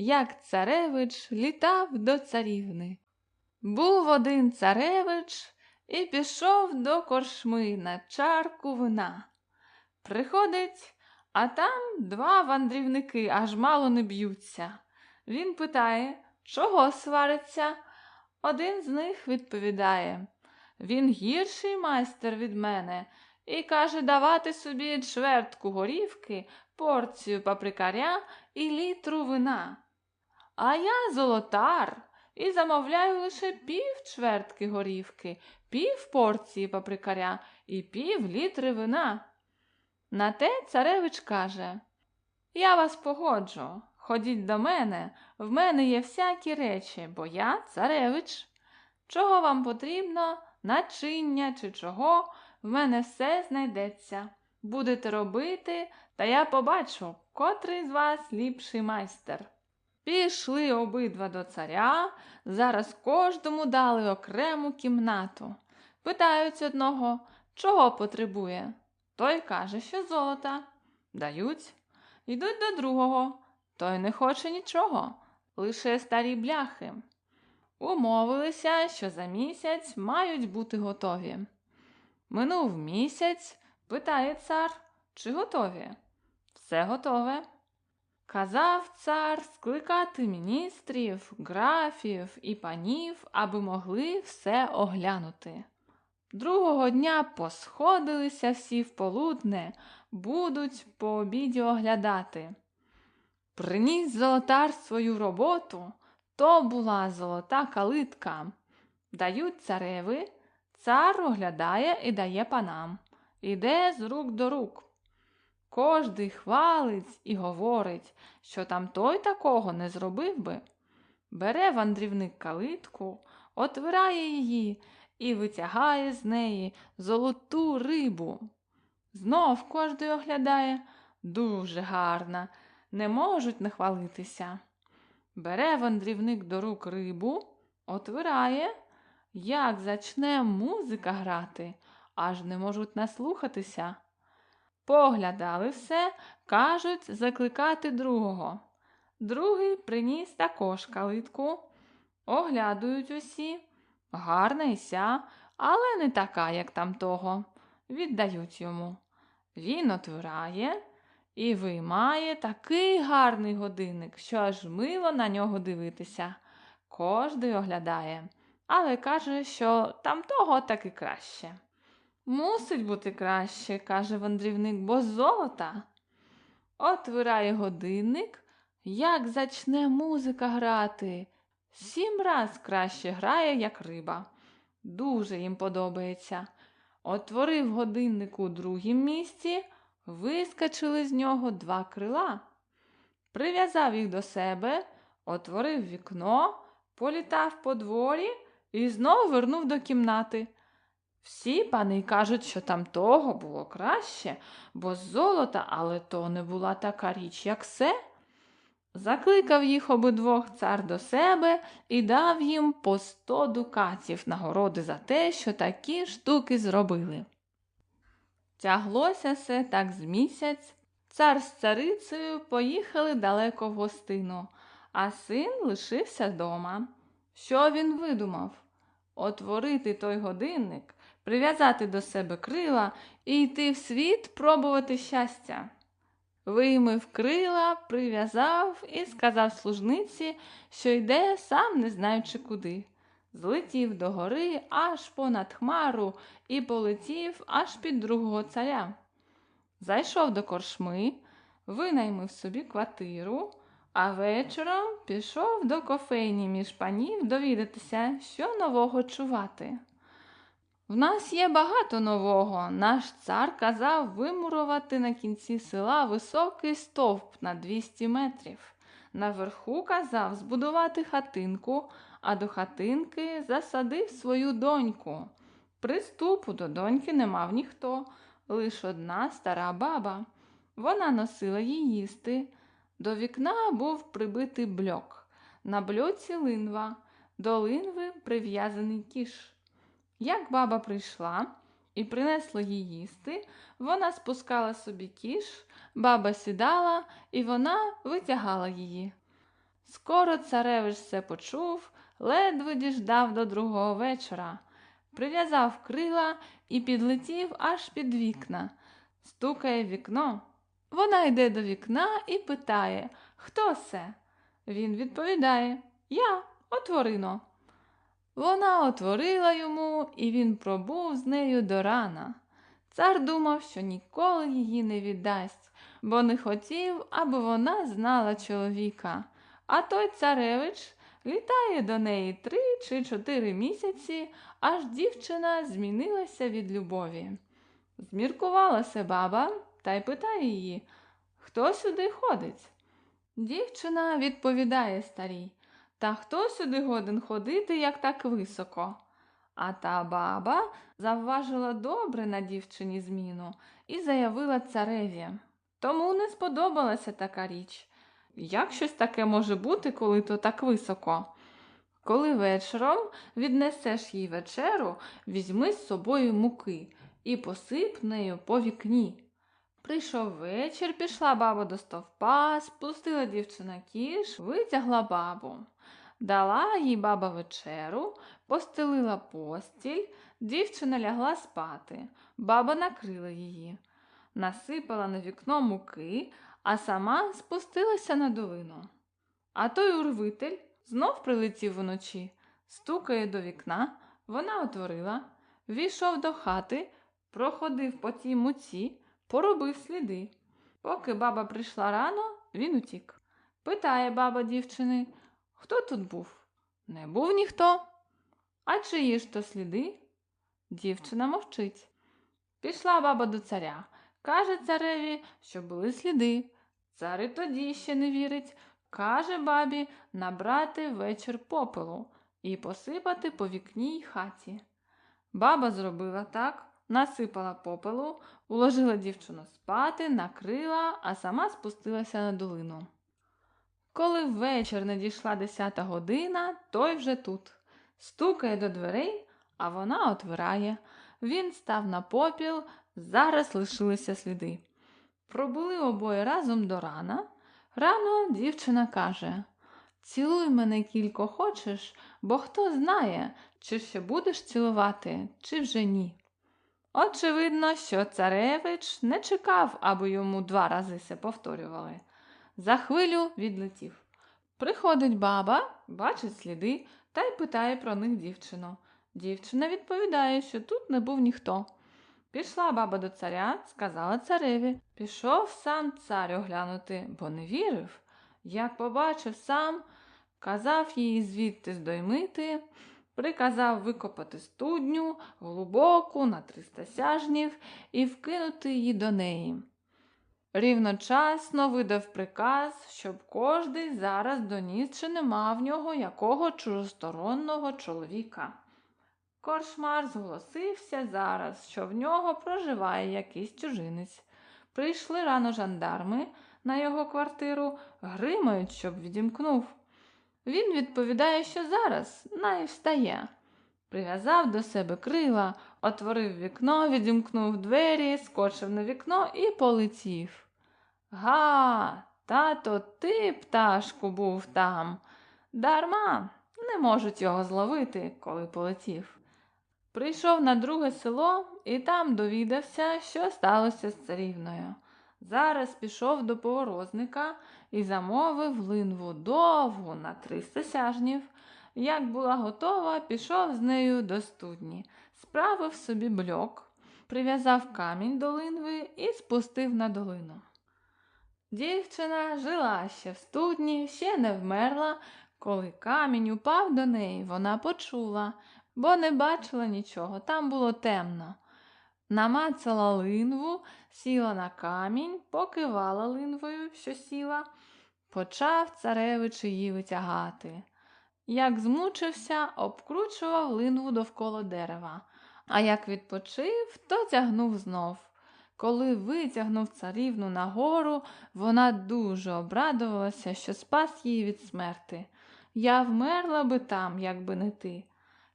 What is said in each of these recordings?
як царевич літав до царівни. Був один царевич і пішов до коршми на чарку вина. Приходить, а там два вандрівники аж мало не б'ються. Він питає, чого свариться? Один з них відповідає Він гірший майстер від мене і каже давати собі чвертку горівки, порцію паприкаря і літру вина. А я золотар і замовляю лише пів чвертки горівки, пів порції паприкаря і пів літри вина. На те царевич каже Я вас погоджу, ходіть до мене, в мене є всякі речі, бо я царевич. Чого вам потрібно, начиння чи чого, в мене все знайдеться. Будете робити, та я побачу, котрий з вас ліпший майстер. Пішли обидва до царя, зараз кожному дали окрему кімнату. Питають одного, чого потребує. Той каже, що золота. Дають. Йдуть до другого. Той не хоче нічого, лише старі бляхи. Умовилися, що за місяць мають бути готові. Минув місяць, питає цар, чи готові? Все готове. Казав цар скликати міністрів, графів і панів, аби могли все оглянути. Другого дня посходилися всі в полудне, будуть по обіді оглядати. Приніс золотар свою роботу, то була золота калитка. Дають цареви, цар оглядає і дає панам. Іде з рук до рук. Кожний хвалить і говорить, що там той такого не зробив би. Бере вандрівник калитку, отвирає її і витягає з неї золоту рибу. Знов кожний оглядає дуже гарна, не можуть не хвалитися. Бере вандрівник до рук рибу, отвирає, як зачне музика грати, аж не можуть наслухатися. Поглядали все, кажуть, закликати другого. Другий приніс також калитку, оглядують усі, гарна і ся, але не така, як там того. Віддають йому. Він отвирає і виймає такий гарний годинник, що аж мило на нього дивитися. Кожний оглядає, але каже, що там того таки краще. Мусить бути краще, каже вандрівник, бо золота. Отвирає годинник, як зачне музика грати. Сім раз краще грає, як риба. Дуже їм подобається. Отворив годинник у другім місці, вискочили з нього два крила. Прив'язав їх до себе, отворив вікно, політав по дворі і знову вернув до кімнати. Всі пани кажуть, що там того було краще, бо з золота, але то не була така річ, як се. Закликав їх обидвох цар до себе і дав їм по сто дукатів нагороди за те, що такі штуки зробили. Тяглося се так з місяць. Цар з царицею поїхали далеко в гостину, а син лишився дома. Що він видумав? Отворити той годинник, прив'язати до себе крила і йти в світ пробувати щастя. Виймив крила, прив'язав і сказав служниці, що йде, сам не знаючи куди. Злетів до гори аж понад хмару і полетів аж під другого царя. Зайшов до коршми, винаймив собі квартиру, а вечором пішов до кофейні між панів довідатися, що нового чувати. В нас є багато нового. Наш цар казав вимурувати на кінці села високий стовп на 200 метрів. Наверху казав збудувати хатинку, а до хатинки засадив свою доньку. Приступу до доньки не мав ніхто, лише одна стара баба. Вона носила їй їсти. До вікна був прибитий бльок. На бльоці линва, до линви прив'язаний кіш. Як баба прийшла і принесла їй їсти, вона спускала собі кіш, баба сідала і вона витягала її. Скоро царевич все почув, ледве діждав до другого вечора, прив'язав крила і підлетів аж під вікна, стукає вікно. Вона йде до вікна і питає, хто це? Він відповідає Я, отворино. Вона отворила йому, і він пробув з нею до рана. Цар думав, що ніколи її не віддасть, бо не хотів, аби вона знала чоловіка. А той царевич літає до неї три чи чотири місяці, аж дівчина змінилася від любові. Зміркувалася баба та й питає її, хто сюди ходить? Дівчина відповідає старій, та хто сюди годен ходити, як так високо? А та баба завважила добре на дівчині зміну і заявила цареві. Тому не сподобалася така річ. Як щось таке може бути, коли то так високо? Коли вечором віднесеш їй вечеру, візьми з собою муки і посип нею по вікні. Прийшов вечір, пішла баба до стовпа, спустила дівчина кіш, витягла бабу. Дала їй баба вечеру, постелила постіль, дівчина лягла спати, баба накрила її, насипала на вікно муки, а сама спустилася на долину. А той урвитель знов прилетів уночі, стукає до вікна, вона отворила, війшов до хати, проходив по тій муці, поробив сліди. Поки баба прийшла рано, він утік. Питає баба дівчини, хто тут був? Не був ніхто. А чиї ж то сліди? Дівчина мовчить. Пішла баба до царя. Каже цареві, що були сліди. Цар і тоді ще не вірить. Каже бабі набрати вечір попелу і посипати по вікній хаті. Баба зробила так, насипала попелу, уложила дівчину спати, накрила, а сама спустилася на долину. Коли ввечір надійшла десята година, той вже тут. Стукає до дверей, а вона отвирає. Він став на попіл, зараз лишилися сліди. Пробули обоє разом до рана. Рано дівчина каже Цілуй мене кілько хочеш, бо хто знає, чи ще будеш цілувати, чи вже ні. Очевидно, що царевич не чекав, аби йому два рази се повторювали. За хвилю відлетів. Приходить баба, бачить сліди та й питає про них дівчину. Дівчина відповідає, що тут не був ніхто. Пішла баба до царя, сказала цареві. Пішов сам цар оглянути, бо не вірив. Як побачив сам, казав її звідти здоймити, приказав викопати студню глибоку на триста сяжнів і вкинути її до неї. Рівночасно видав приказ, щоб кожний зараз доніс, чи нема в нього якого чужосторонного чоловіка. Коршмар зголосився зараз, що в нього проживає якийсь чужинець. Прийшли рано жандарми на його квартиру, гримають, щоб відімкнув. Він відповідає, що зараз най встає. Прив'язав до себе крила, отворив вікно, відімкнув двері, скочив на вікно і полетів. Га, тато, ти, пташку, був там. Дарма не можуть його зловити, коли полетів. Прийшов на друге село і там довідався, що сталося з царівною. Зараз пішов до поворозника і замовив линву довгу на триста сяжнів. Як була готова, пішов з нею до студні, справив собі бльок, прив'язав камінь до линви і спустив на долину. Дівчина жила ще в студні, ще не вмерла. Коли камінь упав до неї, вона почула, бо не бачила нічого, там було темно. Намацала линву, сіла на камінь, покивала линвою, що сіла, почав царевич її витягати. Як змучився, обкручував линву довкола дерева, а як відпочив, то тягнув знов. Коли витягнув царівну нагору, вона дуже обрадувалася, що спас її від смерти. Я вмерла би там, якби не ти.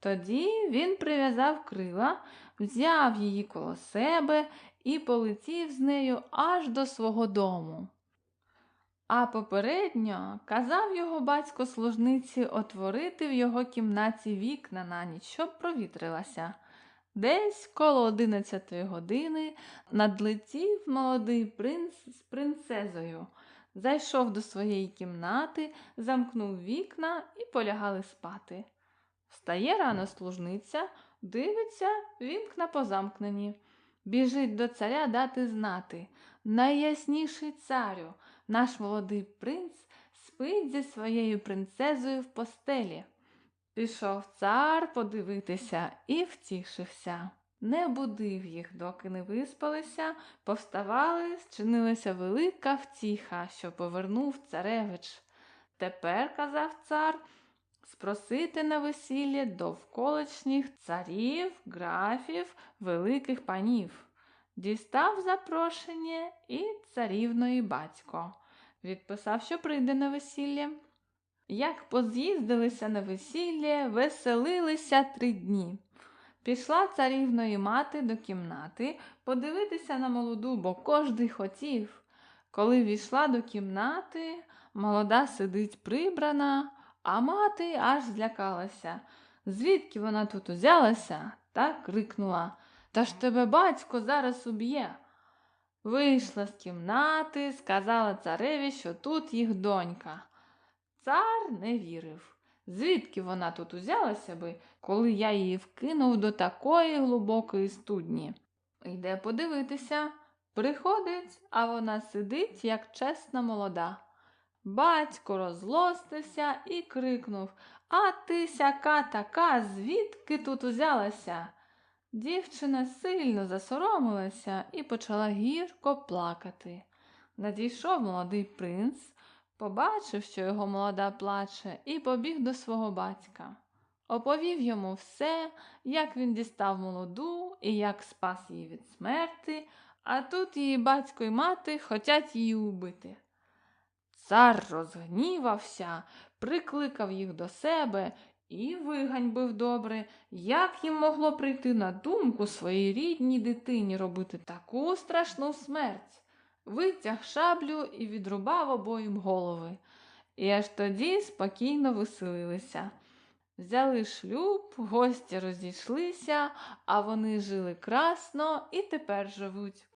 Тоді він прив'язав крила, взяв її коло себе і полетів з нею аж до свого дому. А попередньо казав його батько служниці отворити в його кімнаті вікна на ніч, щоб провітрилася. Десь коло одинадцятої години надлетів молодий принц з принцезою, зайшов до своєї кімнати, замкнув вікна і полягали спати. Встає рано служниця, дивиться, вікна позамкнені. Біжить до царя дати знати. Найясніший царю, наш молодий принц спить зі своєю принцезою в постелі. Пішов цар подивитися і втішився. Не будив їх, доки не виспалися, повставали, зчинилася велика втіха, що повернув царевич. Тепер, казав цар, спросити на весілля довколишніх царів, графів, великих панів. Дістав запрошення і царівної батько. Відписав, що прийде на весілля. Як поз'їздилися на весілля, веселилися три дні. Пішла царівної мати до кімнати подивитися на молоду, бо кожний хотів. Коли війшла до кімнати, молода сидить прибрана, а мати аж злякалася. Звідки вона тут узялася? та крикнула. Та ж тебе батько зараз уб'є. Вийшла з кімнати, сказала цареві, що тут їх донька. Цар не вірив. Звідки вона тут узялася би, коли я її вкинув до такої глибокої студні? Йде подивитися. Приходить, а вона сидить, як чесна молода. Батько розлостився і крикнув А ти сяка така, звідки тут узялася? Дівчина сильно засоромилася і почала гірко плакати. Надійшов молодий принц, побачив, що його молода плаче, і побіг до свого батька. Оповів йому все, як він дістав молоду і як спас її від смерти, а тут її батько й мати хотять її убити. Цар розгнівався, прикликав їх до себе і виганьбив добре, як їм могло прийти на думку своїй рідній дитині робити таку страшну смерть. Витяг шаблю і відрубав обоїм голови. І аж тоді спокійно веселилися. Взяли шлюб, гості розійшлися, а вони жили красно і тепер живуть